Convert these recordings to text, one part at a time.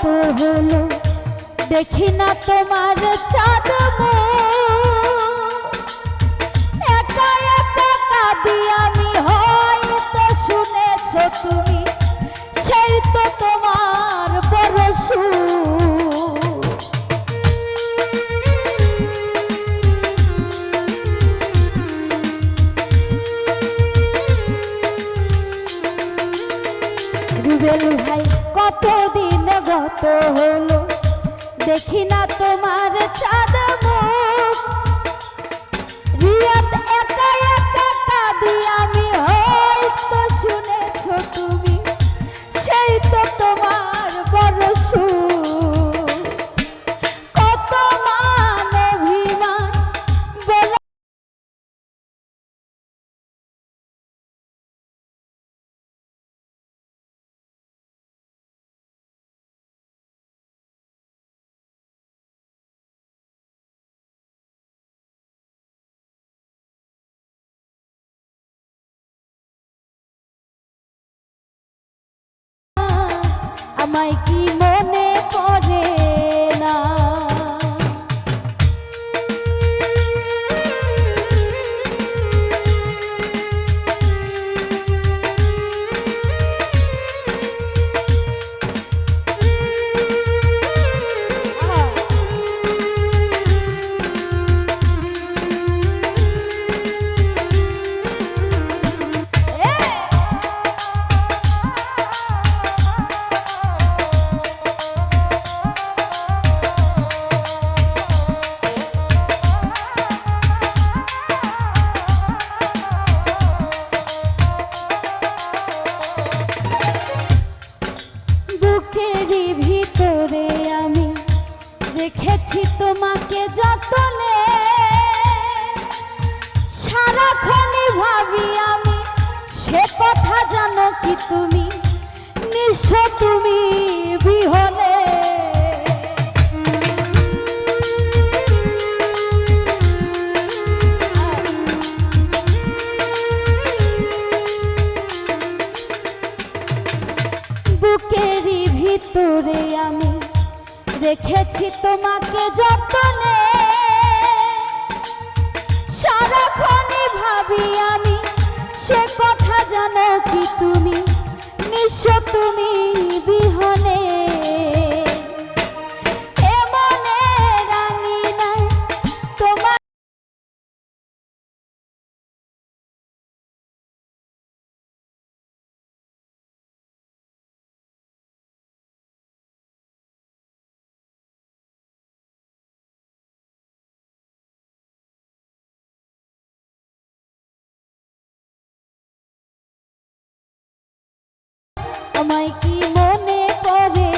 গত হলো। দেখি না তোমার চাঁদ একা একা কাঁদি আমি, হয়তো শুনেছ তুমি। সেই তো দেখি না তোমার চাঁদ। আমায় কি কি তুমি? নিঃস্ব তুমি বিহনে তুমি আমায় কি মনে পড়ে?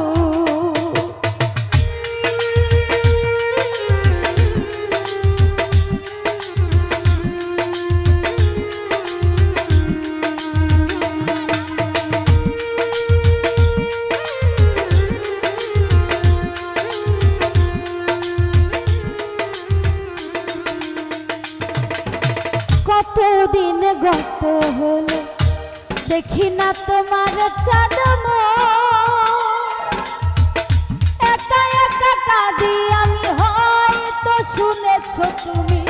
একা একা কাঁদি আমি হয়তো শুনেছ তুমি।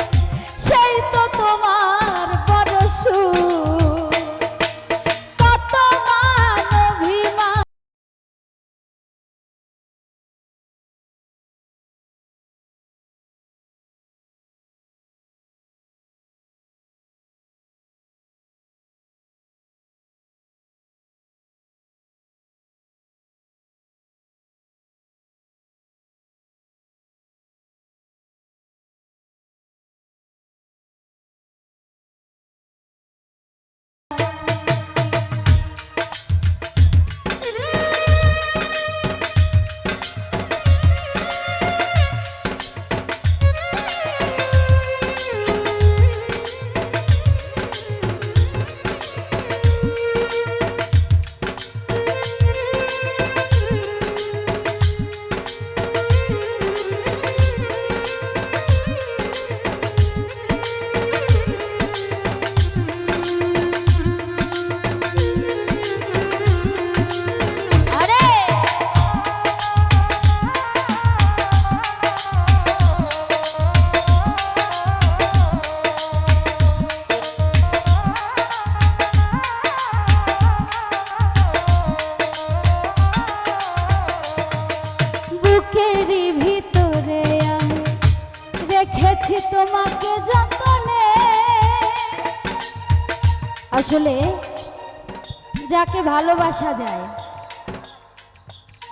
যাকে ভালোবাসা যায়,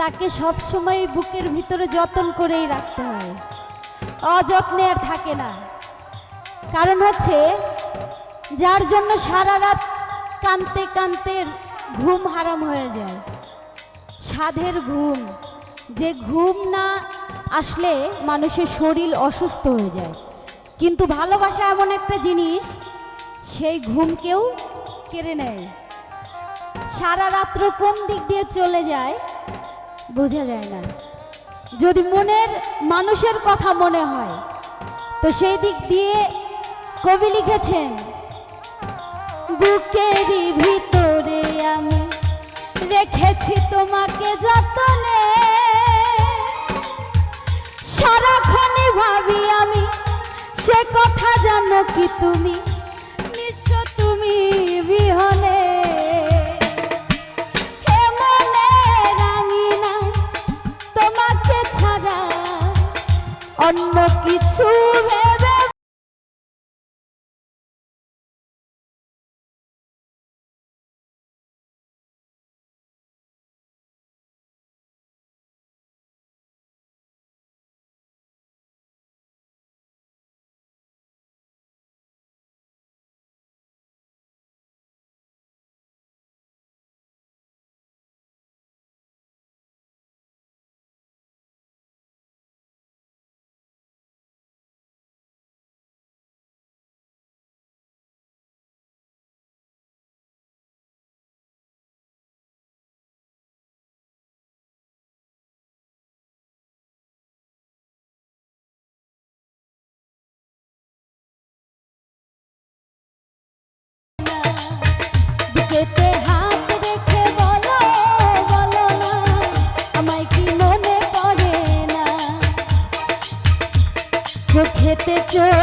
তাকে সব সময় বুকের ভিতরে যতন করেই রাখতে হয়। অযত্নে আর থাকে না। কারণ হচ্ছে, যার জন্য সারা রাত কানতে কানতে ঘুম হারাম হয়ে যায়। সাধের ঘুম, যে ঘুম না আসলে মানুষের শরীর অসুস্থ হয়ে যায়। কিন্তু ভালোবাসা এমন একটা জিনিস, সেই ঘুমকেও কেড়ে নেয়। সারা রাত্র কোন দিক দিয়ে চলে যায়, বোঝা যায় না। যদি মনের মানুষের কথা মনে হয়, তো সেই দিক দিয়ে কবি লিখেছেন, বুকেরই ভিতরে আমি রেখেছি তোমাকে যতনে। সারাক্ষণই ভাবি আমি সে কথা জানো কি তুমি নিশ্চ তুমি বিহনে। কিছু ভেবে চোখেতে চোখ